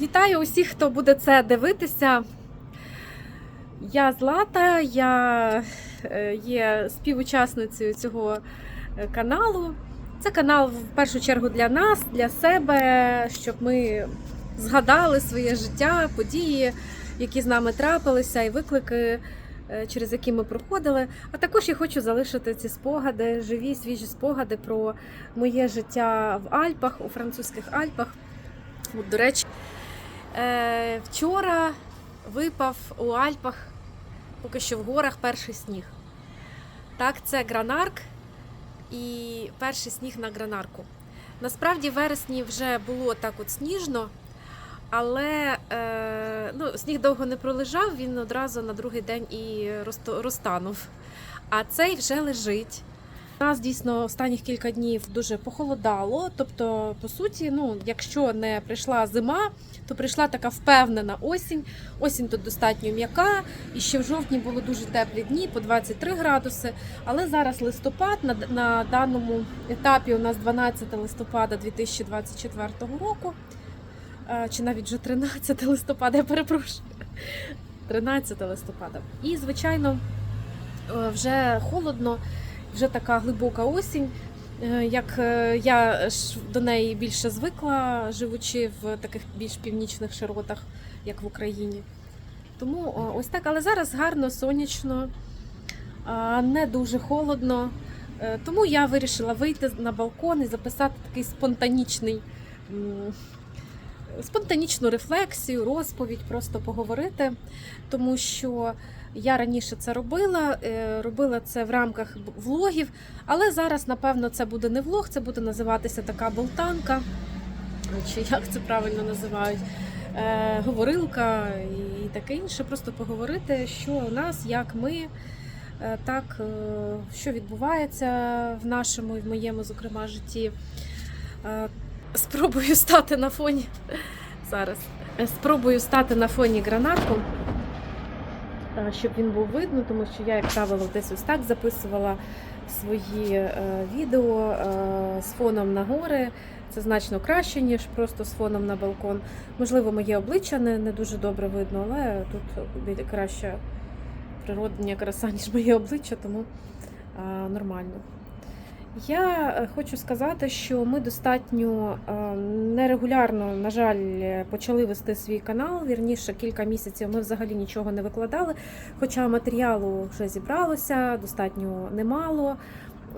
Вітаю усіх, хто буде це дивитися. Я Злата, я е, є співучасницею цього е, каналу. Це канал в першу чергу для нас, для себе, щоб ми згадали своє життя, події, які з нами трапилися, і виклики, е, через які ми проходили. А також я хочу залишити ці спогади, живі, свіжі спогади про моє життя в Альпах, у французьких Альпах. От, до речі, вчора випав у Альпах, поки що в горах, перший сніг. Так, це Гранарк і перший сніг на Гранарку. Насправді в вересні вже було так от сніжно, але е, ну, сніг довго не пролежав, він одразу на другий день і розтанув. А цей вже лежить. У нас дійсно останніх кілька днів дуже похолодало. Тобто, по суті, ну, якщо не прийшла зима, то прийшла така впевнена осінь. Осінь тут достатньо м'яка, і ще в жовтні були дуже теплі дні, по 23 градуси. Але зараз листопад на, на даному етапі у нас 12 листопада 2024 року. Е, Чи навіть вже 13 листопада, я перепрошую. 13 листопада. І, звичайно, е, вже холодно, вже така глибока осінь. Е, Як е, я до неї більше звикла, живучи в таких більш північних широтах, як в Україні. Тому ось так, але зараз гарно, сонячно, не дуже холодно. Е, Тому я вирішила вийти на балкон і записати такий спонтанічний, спонтанічну рефлексію, розповідь, просто поговорити, тому що я раніше це робила, е, робила це в рамках влогів, але зараз, напевно, це буде не влог, це буде називатися така болтанка, чи як це правильно називають, е, говорилка і таке інше. Просто поговорити, що у нас, як ми, е, так, що відбувається в нашому і в моєму, зокрема, житті. Спробую стати на фоні зараз. Спробую стати на фоні гранатку, е, щоб він був видно, тому що я, як правило, десь ось так записувала свої е, відео е, з фоном на гори. Це значно краще, ніж просто з фоном на балкон. Можливо, моє обличчя не, не дуже добре видно, але тут краща природня краса, ніж моє обличчя, тому е, нормально. Я е, хочу сказати, що ми достатньо е, нерегулярно, на жаль, почали вести свій канал. Вірніше, кілька місяців ми взагалі нічого не викладали. Хоча матеріалу вже зібралося, достатньо немало.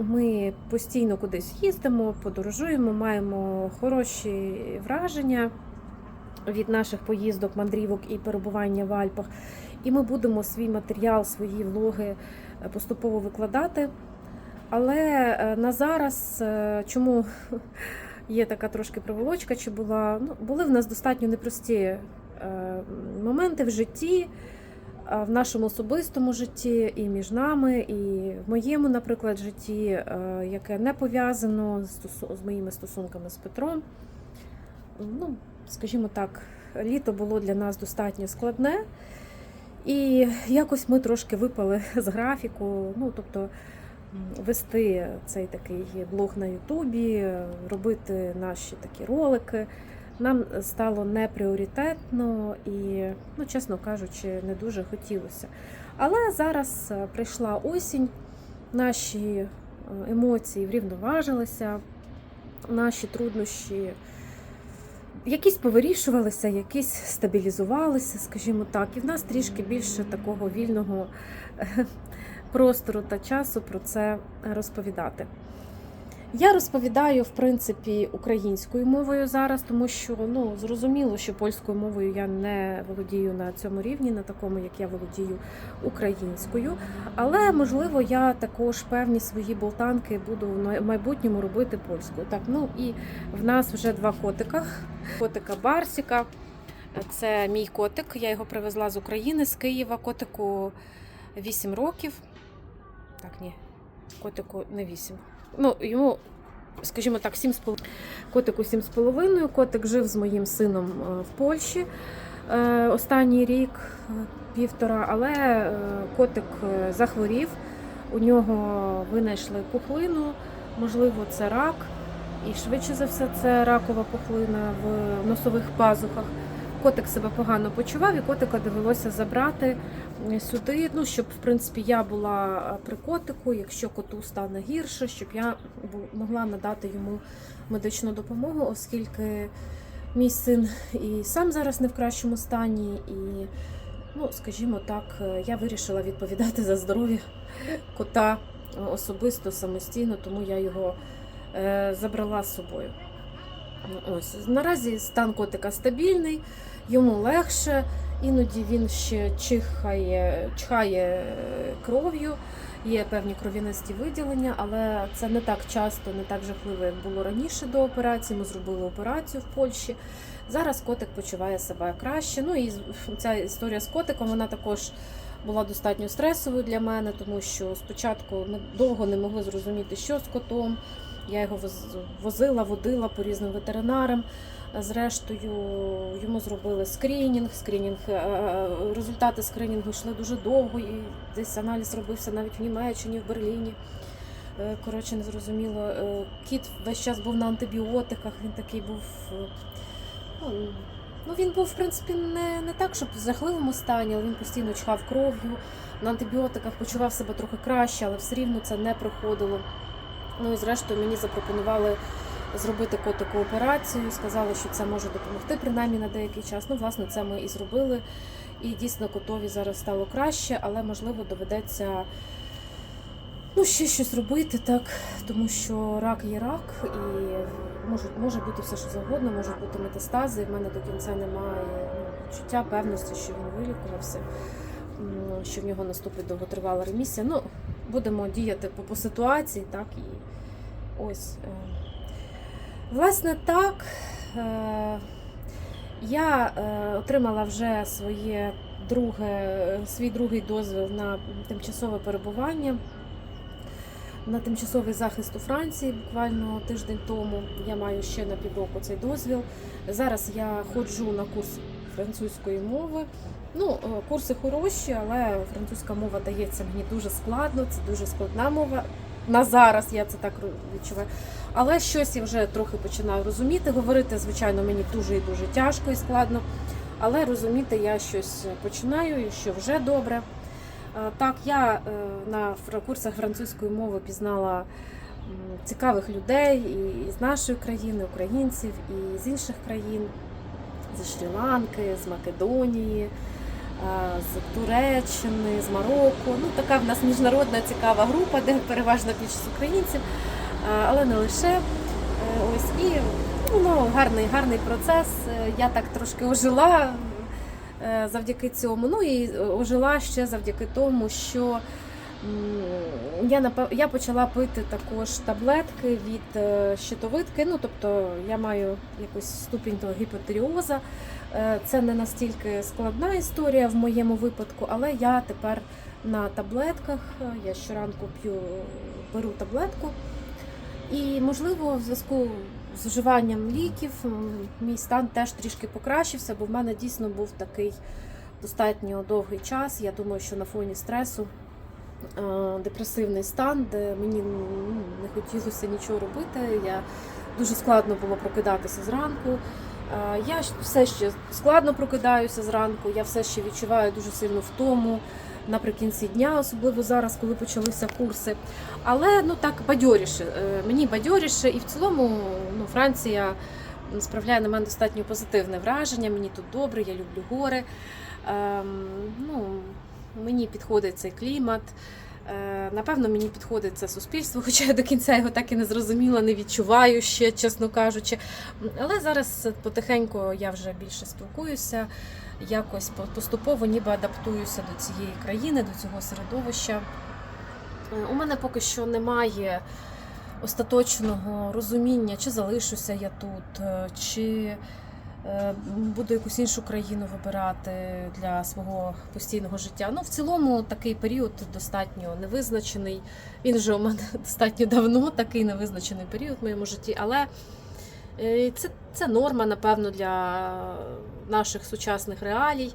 Ми постійно кудись їздимо, подорожуємо, маємо хороші враження від наших поїздок, мандрівок і перебування в Альпах. І ми будемо свій матеріал, свої влоги е, поступово викладати. Але е, на зараз, е, чому є така трошки проволочка, чи була, ну, були в нас достатньо непрості е, моменти в житті, в нашому особистому житті, і між нами, і в моєму, наприклад, житті, яке не пов'язано з, моїми стосунками з Петром. Ну, скажімо так, літо було для нас достатньо складне. І якось ми трошки випали з графіку. Ну, тобто, вести цей такий блог на Ютубі, робити наші такі ролики. Нам стало не пріоритетно і, ну, чесно кажучи, не дуже хотілося. Але зараз е, прийшла осінь, наші е, емоції врівноважилися, наші труднощі якісь повирішувалися, якісь стабілізувалися, скажімо так, і в нас трішки більше такого вільного простору та часу про це розповідати. Я розповідаю, в принципі, українською мовою зараз, тому що ну зрозуміло, що польською мовою я не володію на цьому рівні, на такому, як я володію українською. Але можливо, я також певні свої болтанки буду в майбутньому робити польською. Так, ну і в нас вже два котика. Котика Барсіка. Це мій котик. Я його привезла з України, з Києва. Котику 8 років. Так, ні, котику не 8. Ну, йому, скажімо так, 7,5. Котику 7,5. Котик жив з моїм сином е, в Польщі е, останній рік, е, півтора, але котик захворів. У нього винайшли пухлину, можливо, це рак. І швидше за все, це ракова пухлина в носових пазухах. Котик себе погано почував, і котика довелося забрати сюди. Ну, щоб в принципі я була е, при котику, якщо коту стане гірше, щоб я могла надати йому медичну допомогу, оскільки мій син і сам зараз не в кращому стані, і, ну, скажімо так, е, я вирішила відповідати за здоров'я кота е, особисто, самостійно, тому я його забрала з собою. Ось наразі стан котика стабільний, йому легше, іноді він ще чихає, чхає е, кров'ю, є певні кров'янисті виділення, але це не так часто, не так жахливо, як було раніше до операції. Ми зробили операцію в Польщі. Зараз котик почуває себе краще. Ну і ця історія з котиком вона також була достатньо стресовою для мене, тому що спочатку ми довго не могли зрозуміти, що з котом. Я його возила, водила по різним ветеринарам. Зрештою, йому зробили скринінг. Скринінг е, е, результати скринінгу йшли дуже довго, і десь аналіз робився навіть в Німеччині, в Берліні. Е, Коротше, не зрозуміло. Е, Кіт весь час був на антибіотиках, він такий був. е, Ну, ну він був, в принципі, не, не так, щоб в жахливому стані, але він постійно чхав кров'ю. На антибіотиках почував себе трохи краще, але все рівно це не проходило. Ну і зрештою мені запропонували зробити котику операцію. Сказали, що це може допомогти принаймні на деякий час. Ну, власне, це ми і зробили. І дійсно котові зараз стало краще, але можливо доведеться ну, ще щось робити, так, тому що рак є рак, і може, може бути все, що завгодно, можуть бути метастази. В мене до кінця немає ну, відчуття, певності, що він вилікувався, що в нього наступить довготривала ремісія. Ну, будемо діяти по, по ситуації, так і ось. е. Власне, так. е, Я е, отримала вже своє друге, свій другий дозвіл на тимчасове перебування. На тимчасовий захист у Франції буквально тиждень тому. Я маю ще на півроку цей дозвіл. Зараз я ходжу на курс французької мови. Ну, е, курси хороші, але французька мова дається мені дуже складно, це дуже складна мова. На зараз я це так відчуваю. Але щось я вже трохи починаю розуміти. Говорити, звичайно, мені дуже і дуже тяжко і складно. Але розуміти я щось починаю, що вже добре. Е, Так, я е, на курсах французької мови пізнала цікавих людей і з нашої країни, українців, і з інших країн, зі Шрі-Ланки, з Македонії, е, з Туреччини, з Марокко. Ну, така в нас міжнародна цікава група, де переважна більшість українців, але не лише. Ось і ну, гарний, гарний процес. Я так трошки ожила завдяки цьому. Ну і е, ожила ще завдяки тому, що я я почала пити також таблетки від е, щитовидки. Ну тобто я маю якийсь ступінь до гіпотеріоза. Е, Це не настільки складна історія в моєму випадку, але я тепер на таблетках. Е, Я щоранку п'ю беру таблетку. І, можливо, в зв'язку з вживанням ліків мій стан теж трішки покращився, бо в мене дійсно був такий достатньо довгий час. Я думаю, що на фоні стресу е, депресивний стан, де мені не хотілося нічого робити. Я дуже складно було прокидатися зранку. Е, Я все ще складно прокидаюся зранку, я все ще відчуваю дуже сильну втому наприкінці дня, особливо зараз, коли почалися курси. Але ну так бадьоріше. Е, Мені бадьоріше, і в цілому ну, Франція справляє на мене достатньо позитивне враження. Мені тут добре, я люблю гори. Ем, ну, мені підходить цей клімат. Е, Напевно, мені підходить це суспільство, хоча я до кінця його так і не зрозуміла, не відчуваю ще, чесно кажучи. Але зараз потихеньку я вже більше спілкуюся, якось поступово ніби адаптуюся до цієї країни, до цього середовища. Е, У мене поки що немає остаточного розуміння, чи залишуся я тут, е, чи буду якусь іншу країну вибирати для свого постійного життя. Ну, в цілому такий період достатньо невизначений. Він вже у мене достатньо давно, такий невизначений період в моєму житті. Але е, це, це норма, напевно, для наших сучасних реалій.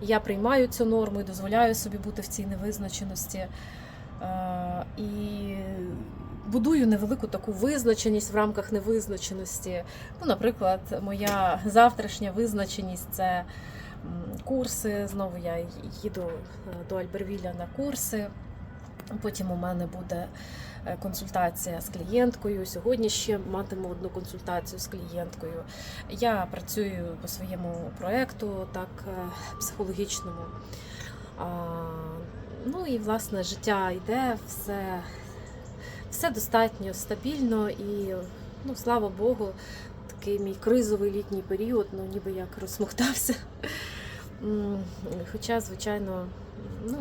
Я приймаю цю норму і дозволяю собі бути в цій невизначеності. Е, І будую невелику таку визначеність в рамках невизначеності. Ну, наприклад, моя завтрашня визначеність це курси. Знову я їду е, до Альбервіля на курси. Потім у мене буде е, консультація з клієнткою. Сьогодні ще матиму одну консультацію з клієнткою. Я працюю по своєму проєкту, так психологічному. Ну і власне життя йде, все, все достатньо стабільно і, ну, слава Богу, такий мій кризовий літній період, ну ніби як розсмоктався. Хоча, звичайно, ну,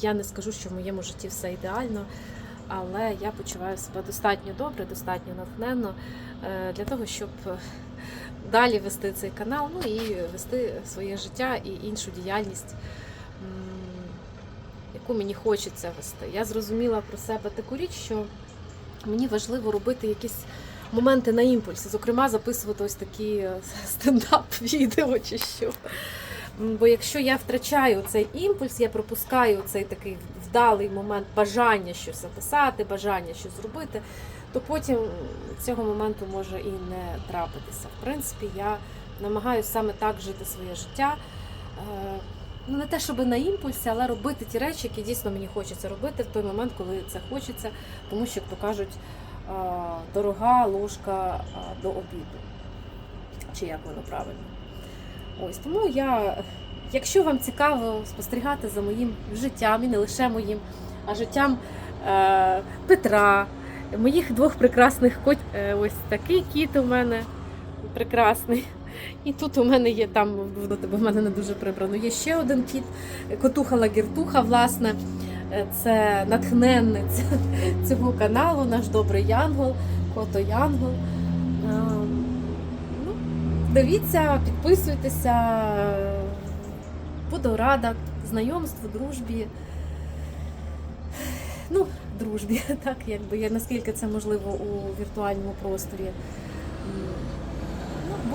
я не скажу, що в моєму житті все ідеально, але я почуваю себе достатньо добре, достатньо натхненно е, для того, щоб далі вести цей канал, ну і вести своє життя і іншу діяльність, яку мені хочеться вести. Я зрозуміла про себе таку річ, що мені важливо робити якісь моменти на імпульсі, зокрема, записувати ось такі е, стендап-відео чи що. Бо якщо я втрачаю цей імпульс, я пропускаю цей такий вдалий момент бажання щось записати, бажання щось зробити, то потім цього моменту може і не трапитися. В принципі, я намагаюся саме так жити своє життя. Ну, не те, щоб на імпульсі, але робити ті речі, які дійсно мені хочеться робити в той момент, коли це хочеться, тому що, як то кажуть, дорога ложка до обіду. Чи як воно правильно? Ось тому я, якщо вам цікаво спостерігати за моїм життям, і не лише моїм, а життям е, Петра, моїх двох прекрасних котів. Е, ось такий кіт у мене прекрасний. І тут у мене є там, тебе в мене не дуже прибрано. Є ще один кіт, котуха Лагіртуха, власне. Е, Це натхненниця цього каналу, наш добрий Янгол, кото Янгол. Ем, Ну, дивіться, підписуйтеся. Буду рада знайомству, дружбі. Ну, дружбі, так, якби я наскільки це можливо у віртуальному просторі.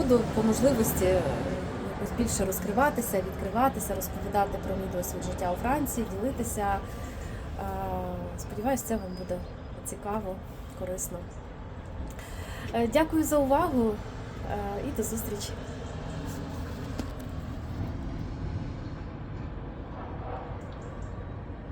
Буду по можливості е, більше розкриватися, відкриватися, розповідати про мій досвід життя у Франції, ділитися. Е, Сподіваюсь, це вам буде цікаво, корисно. Е, Дякую за увагу і до зустрічі!